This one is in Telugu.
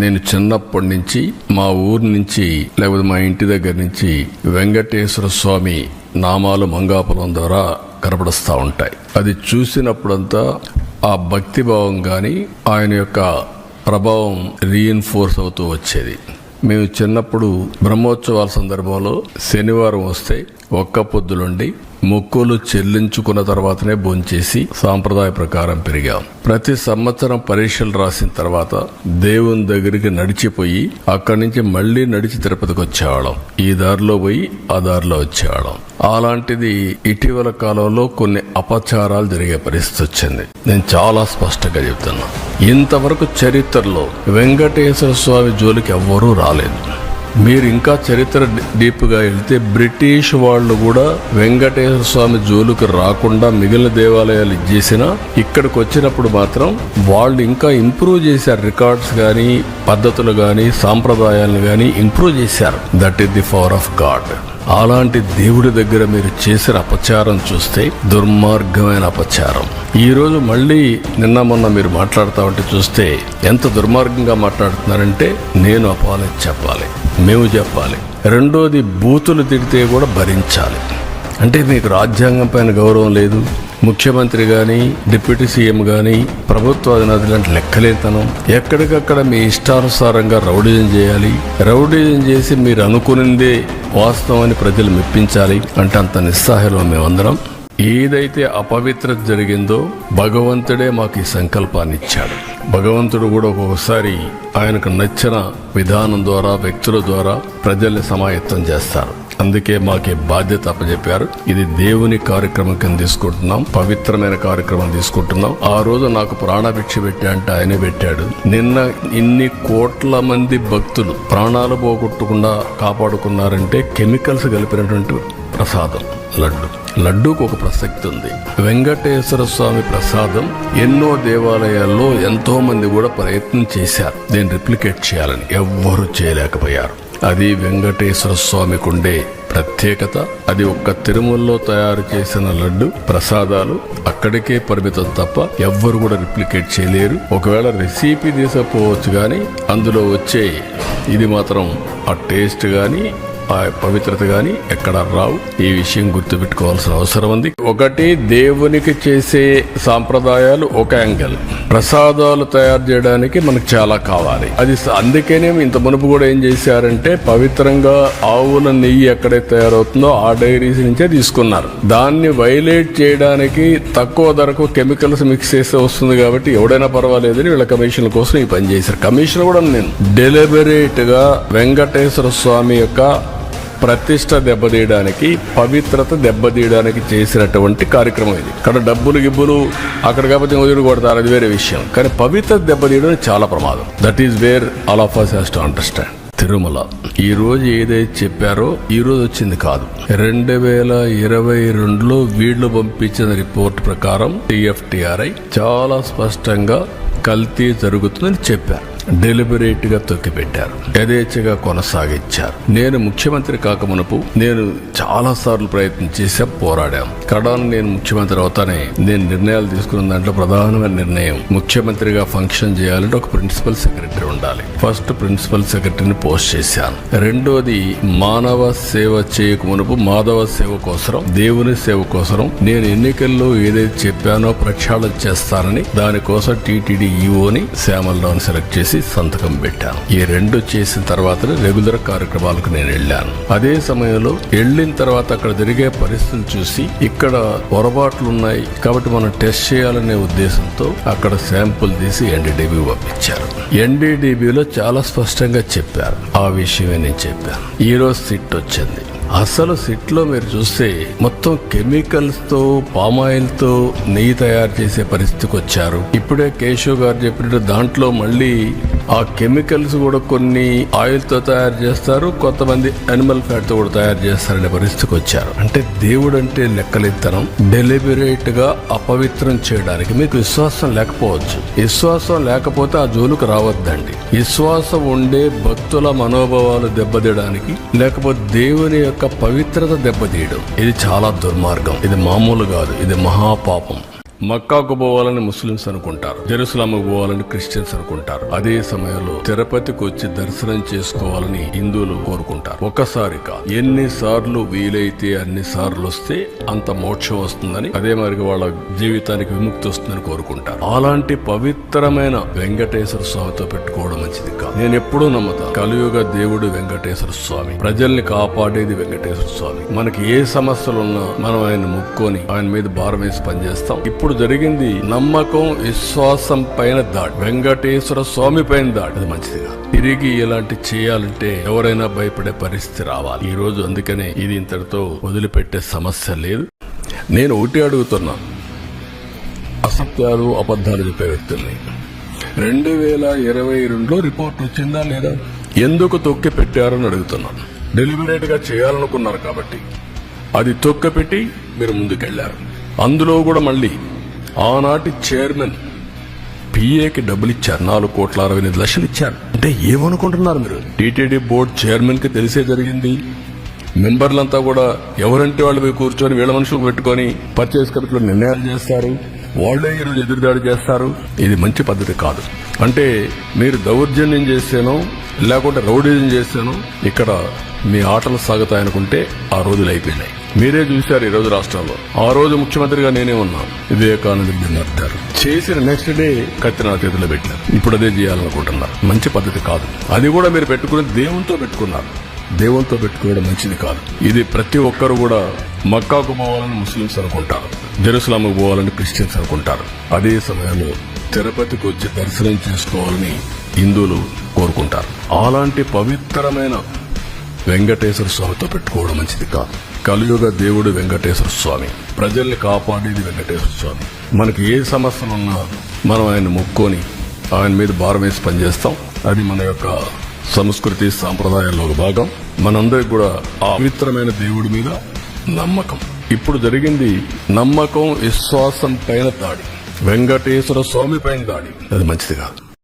నేను చిన్నప్పటి నుంచి మా ఊరు నుంచి లేకపోతే మా ఇంటి దగ్గర నుంచి వెంకటేశ్వర స్వామి నామాలు మంగాపురం ద్వారా కనపడుస్తూ ఉంటాయి. అది చూసినప్పుడంతా ఆ భక్తిభావం కానీ ఆయన యొక్క ప్రభావం రీఎన్ఫోర్స్ అవుతూ వచ్చేది. మేము చిన్నప్పుడు బ్రహ్మోత్సవాల సందర్భంలో శనివారం వస్తే ఒక్క పొద్దులుండి మొక్కులు చెల్లించుకున్న తర్వాతనే భోంచేసి సాంప్రదాయ ప్రకారం పెరిగాం. ప్రతి సంవత్సరం పరీక్షలు రాసిన తర్వాత దేవుని దగ్గరికి నడిచిపోయి అక్కడి నుంచి మళ్ళీ నడిచి తిరుపతికి వచ్చేవాళ్ళం. ఈ దారిలో పోయి ఆ దారిలో వచ్చేవాళ్ళం. అలాంటిది ఇటీవల కాలంలో కొన్ని అపచారాలు జరిగే పరిస్థితి వచ్చింది. నేను చాలా స్పష్టంగా చెప్తున్నా. ఇంతవరకు చరిత్రలో వెంకటేశ్వర స్వామి జోలికి ఎవ్వరూ రాలేదు. మీరు ఇంకా చరిత్ర డీప్గా వెళ్తే బ్రిటిష్ వాళ్ళు కూడా వెంకటేశ్వర స్వామి జోలుకి రాకుండా మిగిలిన దేవాలయాలు చేసినా ఇక్కడికి వచ్చినప్పుడు మాత్రం వాళ్ళు ఇంకా ఇంప్రూవ్ చేశారు రికార్డ్స్ కానీ పద్ధతులు కానీ సాంప్రదాయాలను కానీ ఇంప్రూవ్ చేశారు. That is the power of God అలాంటి దేవుడి దగ్గర మీరు చేసిన అపచారం చూస్తే దుర్మార్గమైన అపచారం. ఈరోజు మళ్ళీ నిన్న మొన్న మీరు మాట్లాడుతా ఉంటే చూస్తే ఎంత దుర్మార్గంగా మాట్లాడుతున్నారంటే నేను అపాలజీ చెప్పాలి. మేము చెప్పాలి. రెండోది బూతులు తిడితే కూడా భరించాలి. అంటే మీకు రాజ్యాంగం పైన గౌరవం లేదు. ముఖ్యమంత్రి కానీ డిప్యూటీ సీఎం కానీ ప్రభుత్వ అధినేతలు లాంటి లెక్కలేతనం ఎక్కడికక్కడ మీ ఇష్టానుసారంగా రౌడీజం చేయాలి. రౌడీజం చేసి మీరు అనుకునిందే వాస్తవాన్ని ప్రజలు మెప్పించాలి అంటే అంత నిస్సహాయంలో మేమందరం. ఏదైతే అపవిత్రత జరిగిందో భగవంతుడే మాకు ఈ సంకల్పాన్ని ఇచ్చాడు. భగవంతుడు కూడా ఒక్కొక్కసారి ఆయనకు నచ్చిన విధానం ద్వారా వ్యక్తుల ద్వారా ప్రజల్ని సమాయత్తం చేస్తారు. అందుకే మాకు బాధ్యత అప్పచెప్పారు ఇది దేవుని కార్యక్రమం కింద తీసుకుంటున్నాం. పవిత్రమైన కార్యక్రమం తీసుకుంటున్నాం. ఆ రోజు నాకు ప్రాణభిక్ష పెట్టా అంటే ఆయనే పెట్టాడు. నిన్న ఇన్ని కోట్ల మంది భక్తులు ప్రాణాలు పోగొట్టకుండా కాపాడుకున్నారంటే కెమికల్స్ కలిపినటువంటి ప్రసాదం లడ్డు. లడ్డూకు ఒక ప్రసక్తి ఉంది. వెంకటేశ్వర స్వామి ప్రసాదం ఎన్నో దేవాలయాల్లో ఎంతో మంది కూడా ప్రయత్నం చేశారు. దీన్ని రిప్లికేట్ చేయాలని ఎవ్వరూ చేయలేకపోయారు. అది వెంకటేశ్వర స్వామికి ఉండే ప్రత్యేకత. అది ఒక్క తిరుమలలో తయారు చేసిన లడ్డు ప్రసాదాలు అక్కడికే పరిమితం తప్ప ఎవ్వరు కూడా రిప్లికేట్ చేయలేరు. ఒకవేళ రెసిపీ తీసుకపోవచ్చు కానీ అందులో వచ్చే ఇది మాత్రం ఆ టేస్ట్ కానీ ఆ పవిత్రత కానీ ఎక్కడ రావు. ఈ విషయం గుర్తుపెట్టుకోవాల్సిన అవసరం ఉంది. ఒకటి దేవునికి చేసే సాంప్రదాయాలు ఒక యాంగిల్. ప్రసాదాలు తయారు చేయడానికి మనకు చాలా కావాలి. అది అందుకనే ఇంత మునుపు కూడా ఏం చేశారంటే పవిత్రంగా ఆవుల నెయ్యి ఎక్కడైతే తయారవుతుందో ఆ డైరీస్ నుంచే తీసుకున్నారు. దాన్ని వైలేట్ చేయడానికి తక్కువ ధరకు కెమికల్స్ మిక్స్ చేస్తే వస్తుంది కాబట్టి ఎవడైనా పర్వాలేదని వీళ్ళ కమిషన్ కోసం ఈ పని చేశారు. కమిషన్ కూడా నేను. డెలిబరేట్గా వెంకటేశ్వర స్వామి యొక్క ప్రతిష్ట దెబ్బతీయడానికి పవిత్రత దెబ్బతీయడానికి చేసినటువంటి కార్యక్రమం ఇది. ఇక్కడ డబ్బులు గిబ్బులు అక్కడ కాకపోతే వదిలి కొడతారు అది వేరే విషయం. కానీ పవిత్రత దెబ్బతీయడం చాలా ప్రమాదం. That is where all of us has to understand Tirumala ఈ రోజు ఏదైతే చెప్పారో ఈ రోజు వచ్చింది కాదు. రెండు వేల ఇరవై రెండులో వీళ్ళు పంపించిన రిపోర్ట్ ప్రకారం టిఎఫ్టిఆర్ఐ చాలా స్పష్టంగా కల్తీ జరుగుతుందని చెప్పారు. డెలిబరేట్గా తొక్కిపెట్టారు. యథేచ్ఛగా కొనసాగించారు. నేను ముఖ్యమంత్రి కాకమునపు నేను చాలా సార్లు ప్రయత్నం చేసా పోరాడాం. కడాను నేను ముఖ్యమంత్రి అవుతానే నేను నిర్ణయాలు తీసుకున్న దాంట్లో ప్రధానమైన నిర్ణయం ముఖ్యమంత్రిగా ఫంక్షన్ చేయాలంటే ఒక ప్రిన్సిపల్ సెక్రటరీ ఉండాలి. ఫస్ట్ ప్రిన్సిపల్ సెక్రటరీని పోస్ట్ చేశాను. రెండోది మానవ సేవ చేయక మునుపు మాధవ సేవ కోసం దేవుని సేవ కోసం నేను ఎన్నికల్లో ఏదైతే చెప్పానో ప్రక్షాళన చేస్తానని దానికోసం టీటీడీ ఈఓని శ్యామలరావుని సెలెక్ట్ చేసి సంతకం పెట్టాను. ఈ రెండు చేసిన తర్వాత రెగ్యులర్ కార్యక్రమాలకు నేను వెళ్ళాను. అదే సమయంలో వెళ్ళిన తర్వాత అక్కడ జరిగే పరిస్థితులు చూసి ఇక్కడ పొరపాట్లు ఉన్నాయి కాబట్టి మనం టెస్ట్ చేయాలనే ఉద్దేశంతో అక్కడ శాంపుల్ తీసి ఎన్డీడీబీ పంపించారు. ఎన్డీడీబీలో చాలా స్పష్టంగా చెప్పారు. ఆ విషయమే నేను చెప్పాను. ఈ రోజు సిట్ వచ్చింది. అసలు సిట్లో మీరు చూస్తే మొత్తం కెమికల్స్తో పామాయిల్తో నెయ్యి తయారు చేసే పరిస్థితికి వచ్చారు. ఇప్పుడే కేశవ్ గారు చెప్పినట్టు దాంట్లో మళ్ళీ ఆ కెమికల్స్ కూడా కొన్ని ఆయిల్తో తయారు చేస్తారు కొంతమంది అనిమల్ ఫ్యాట్తో కూడా తయారు చేస్తారనే పరిస్థితికి వచ్చారు. అంటే దేవుడు అంటే లెక్కలెత్తనం డెలిబరేట్గా అపవిత్రం చేయడానికి మీకు విశ్వాసం లేకపోవచ్చు. విశ్వాసం లేకపోతే ఆ జోలుకు రావద్దండి. విశ్వాసం ఉండే భక్తుల మనోభావాలు దెబ్బతీయడానికి లేకపోతే దేవుని యొక్క పవిత్రత దెబ్బతీయడం ఇది చాలా దుర్మార్గం. ఇది మామూలు కాదు. ఇది మహాపాపం. మక్కాకు పోవాలని ముస్లింస్ అనుకుంటారు. జెరూసలాంకు పోవాలని క్రిస్టియన్స్ అనుకుంటారు. అదే సమయంలో తిరుపతికి వచ్చి దర్శనం చేసుకోవాలని హిందువులు కోరుకుంటారు. ఒక్కసారి కాదు ఎన్ని సార్లు వీలైతే అన్ని సార్లు వస్తే అంత మోక్షం వస్తుందని అదే మరి వాళ్ళ జీవితానికి విముక్తి వస్తుందని కోరుకుంటారు. అలాంటి పవిత్రమైన వెంకటేశ్వర స్వామితో పెట్టుకోవడం మంచిది కాదు. నేను ఎప్పుడూ నమ్ముతాను కలియుగ దేవుడు వెంకటేశ్వర స్వామి ప్రజల్ని కాపాడేది వెంకటేశ్వర స్వామి. మనకి ఏ సమస్యలు ఉన్నా మనం ఆయన ముక్కొని ఆయన మీద భారం వేసి పనిచేస్తాం. ఇప్పుడు జరిగింది నమ్మకం విశ్వాసం పైన దాడి. వెంకటేశ్వర స్వామి పైన దాడి. అది మంచిదిగా. తిరిగి ఇలాంటి చేయాలంటే ఎవరైనా భయపడే పరిస్థితి రావాలి. ఈ రోజు అందుకనే ఇది ఇంతటితో వదిలిపెట్టే సమస్య లేదు. నేను ఒకటి అడుగుతున్నా. అసత్యాలు అబద్ధాలు చెప్పే వ్యక్తుల్ని. రెండు వేల ఇరవై రెండులో రిపోర్ట్ వచ్చిందా లేదా? ఎందుకు తొక్కి పెట్టారని అడుగుతున్నాను డెలిబరేట్గా చేయాలనుకున్నారు కాబట్టి. అది తొక్కపెట్టి మీరు ముందుకెళ్ళారు. అందులో కూడా మళ్ళీ ఆనాటి చైర్మన్ పిఏకి డబ్బులు ఇచ్చారు. నాలుగు కోట్ల అరవై ఎనిమిది లక్షలు ఇచ్చారు. అంటే ఏమనుకుంటున్నారు మీరు? టీటీడీ బోర్డు చైర్మన్కి తెలిసే జరిగింది. మెంబర్లంతా కూడా ఎవరంటే వాళ్ళు పోయి కూర్చొని వీళ్ళ మనుషులు పెట్టుకొని పర్చేస్ కమిటీలో నిర్ణయాలు చేస్తారు. వాళ్ళే ఈరోజు ఎదురుదాడి చేస్తారు. ఇది మంచి పద్ధతి కాదు. అంటే మీరు దౌర్జన్యం చేస్తేనో లేకుంటే రౌడీజం చేస్తేనో ఇక్కడ మీ ఆటలు సాగుతాయనుకుంటే ఆ రోజులు అయిపోయినాయి. మీరే చూశారు ఈ రోజు రాష్ట్రంలో. ఆ రోజు ముఖ్యమంత్రిగా నేనే ఉన్నాను. వివేకానంద రెడ్డి చేసిన నెక్స్ట్ డే కత్తి నా చేతిలో పెట్టారు ఇప్పుడు అదే చేయాలనుకుంటున్నారు. మంచి పద్ధతి కాదు. అది కూడా మీరు పెట్టుకుని దేవునితో పెట్టుకున్నారు. దేవునితో పెట్టుకోవడం మంచిది కాదు. ఇది ప్రతి ఒక్కరు కూడా మక్కాకు పోవాలని ముస్లింస్ అనుకుంటారు. జెరూసలాంకు పోవాలని క్రిస్టియన్స్ అనుకుంటారు. అదే సమయంలో తిరుపతికి వచ్చి దర్శనం చేసుకోవాలని హిందువులు కోరుకుంటారు. అలాంటి పవిత్రమైన వెంకటేశ్వర స్వామితో పెట్టుకోవడం మంచిది కాదు. కలియుగ దేవుడు వెంకటేశ్వర స్వామి. ప్రజల్ని కాపాడేది వెంకటేశ్వర స్వామి. మనకి ఏ సమస్యలున్నా మనం ఆయన ముక్కొని ఆయన మీద భారం వేసి పనిచేస్తాం. అది మన యొక్క సంస్కృతి సాంప్రదాయాల్లో ఒక భాగం. మనందరికి కూడా ఆ పవిత్రమైన దేవుడి మీద నమ్మకం. ఇప్పుడు జరిగింది నమ్మకం విశ్వాసం పైన దాడి. వెంకటేశ్వర స్వామి పైన దాడి. అది మంచిది కాదు.